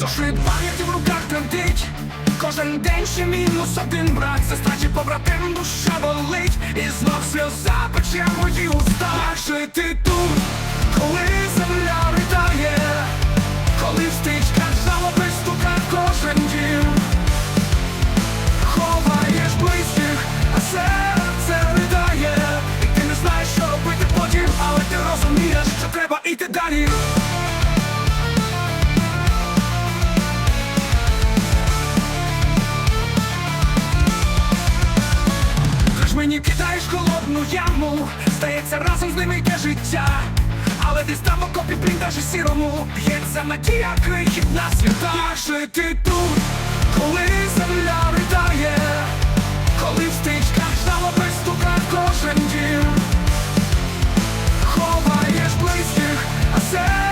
Зошит пам'яті в руках тремтить. Кожен день ще мінус один брат Сестра чи побратим душа болить. І знов сльоза пече мої уста. Як жити тут, коли земля кидаєш яму. Стається разом з ними йде життя. Але десь там окопі окопі бліндажі сірому. Б'ється надія крихітна світа Як же ти тут, коли земля ридає? Коли в стичках жалоби стука кожен дім? Ховаєш близьких, а серце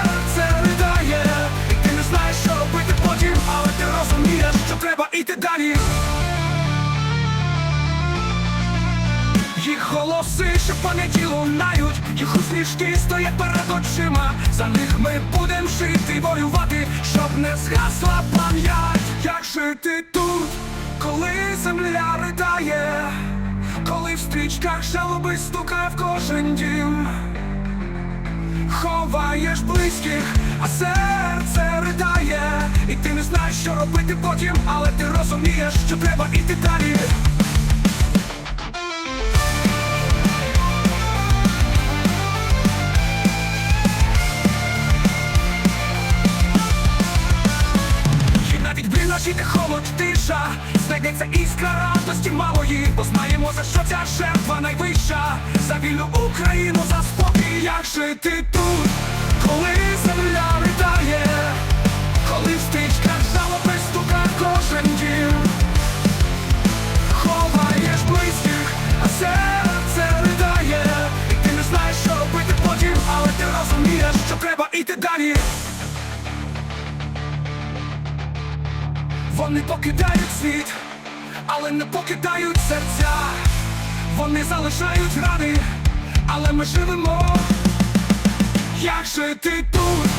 голоси, що пам'яті лунають, їх усмішки стоять перед очима. За них ми будем жити воювати, щоб не згасла пам'ять. Як жити тут, коли земля ридає, коли в стрічках жалоби стукає в кожен дім. Ховаєш близьких, а серце ридає, і ти не знаєш, що робити потім, але ти розумієш, що треба йти далі. Холод Знайдеться іскра радості малої Бо за що ця жертва найвища. За вільну Україну, за спокій Як жити тут, коли Вони покидають світ, але не покидають серця. Вони залишають рани, але ми живемо. Як жити тут,